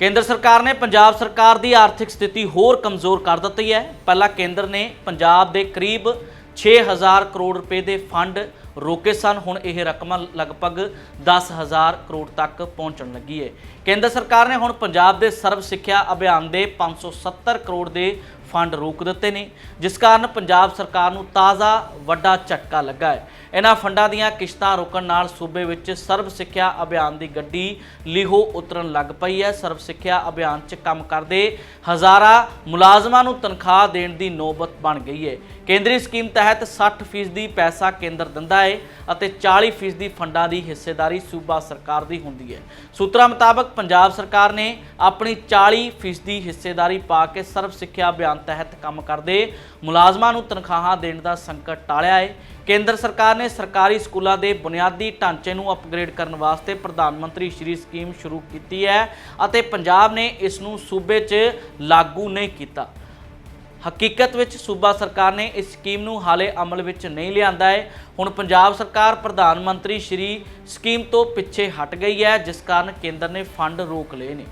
ਕੇਂਦਰ ਸਰਕਾਰ ਨੇ ਪੰਜਾਬ ਸਰਕਾਰ ਦੀ ਆਰਥਿਕ ਸਥਿਤੀ ਹੋਰ ਕਮਜ਼ੋਰ ਕਰ ਦਿੱਤੀ ਹੈ। ਪਹਿਲਾਂ ਕੇਂਦਰ ਨੇ ਪੰਜਾਬ ਦੇ ਕਰੀਬ 6000 ਕਰੋੜ ਰੁਪਏ ਦੇ ਫੰਡ ਰੋਕੇ ਸਨ। ਹੁਣ ਇਹ ਰਕਮ ਲਗਭਗ 10000 ਕਰੋੜ ਤੱਕ ਪਹੁੰਚਣ ਲੱਗੀ ਹੈ। ਕੇਂਦਰ ਸਰਕਾਰ ਨੇ ਹੁਣ ਪੰਜਾਬ ਦੇ ਸਰਵ ਸਿੱਖਿਆ ਅਭਿਆਨ ਦੇ 570 ਕਰੋੜ ਦੇ ਫੰਡ ਰੋਕ ਦਿੱਤੇ ਨੇ, ਜਿਸ ਕਾਰਨ ਪੰਜਾਬ ਸਰਕਾਰ ਨੂੰ ਤਾਜ਼ਾ ਵੱਡਾ ਝਟਕਾ ਲੱਗਾ ਹੈ। ਇਹਨਾਂ ਫੰਡਾਂ ਦੀਆਂ ਕਿਸ਼ਤਾਂ ਰੋਕਣ ਨਾਲ ਸੂਬੇ ਵਿੱਚ ਸਰਵ ਸਿੱਖਿਆ ਅਭਿਆਨ ਦੀ ਗੱਡੀ ਲਿਹੋ ਉਤਰਨ ਲੱਗ ਪਈ ਹੈ। ਸਰਵ ਸਿੱਖਿਆ ਅਭਿਆਨ 'ਚ ਕੰਮ ਕਰਦੇ ਹਜ਼ਾਰਾਂ ਮੁਲਾਜ਼ਮਾਂ ਨੂੰ ਤਨਖਾਹ ਦੇਣ ਦੀ ਨੌਬਤ ਬਣ ਗਈ ਹੈ। ਕੇਂਦਰੀ ਸਕੀਮ ਤਹਿਤ 60% ਪੈਸਾ ਕੇਂਦਰ ਦਿੰਦਾ ਹੈ ਅਤੇ 40% ਫੰਡਾਂ ਦੀ ਹਿੱਸੇਦਾਰੀ ਸੂਬਾ ਸਰਕਾਰ ਦੀ ਹੁੰਦੀ ਹੈ। ਸੂਤਰਾਂ ਮੁਤਾਬਕ ਪੰਜਾਬ ਸਰਕਾਰ ਨੇ ਆਪਣੀ 40% ਹਿੱਸੇਦਾਰੀ ਪਾ ਕੇ ਸਰਵ ਸਿੱਖਿਆ ਅਭਿਆਨ ਤਹਿਤ ਕੰਮ ਕਰਦੇ ਮੁਲਾਜ਼ਮਾਂ ਨੂੰ ਤਨਖਾਹਾਂ ਦੇਣ ਦਾ ਸੰਕਟ ਟਾਲਿਆ ਹੈ ਕੇਂਦਰ ਸਰਕਾਰ ਨੇ ਸਰਕਾਰੀ ਸਕੂਲਾਂ ਦੇ ਬੁਨਿਆਦੀ ਢਾਂਚੇ ਨੂੰ ਅਪਗ੍ਰੇਡ ਕਰਨ ਵਾਸਤੇ ਪ੍ਰਧਾਨ ਮੰਤਰੀ ਸ਼੍ਰੀ ਸਕੀਮ ਸ਼ੁਰੂ ਕੀਤੀ ਹੈ ਅਤੇ ਪੰਜਾਬ ਨੇ ਇਸ ਨੂੰ ਸੂਬੇ 'ਚ ਲਾਗੂ ਨਹੀਂ ਕੀਤਾ। ਹਕੀਕਤ ਵਿੱਚ ਸੂਬਾ ਸਰਕਾਰ ਨੇ ਇਸ ਸਕੀਮ ਨੂੰ ਹਾਲੇ ਅਮਲ ਵਿੱਚ ਨਹੀਂ ਲਿਆਂਦਾ ਹੈ ਹੁਣ ਪੰਜਾਬ ਸਰਕਾਰ ਪ੍ਰਧਾਨ ਮੰਤਰੀ ਸ਼੍ਰੀ ਸਕੀਮ ਤੋਂ ਪਿੱਛੇ ਹਟ ਗਈ ਹੈ, ਜਿਸ ਕਾਰਨ ਕੇਂਦਰ ਨੇ ਫੰਡ ਰੋਕ ਲਏ ਨੇ।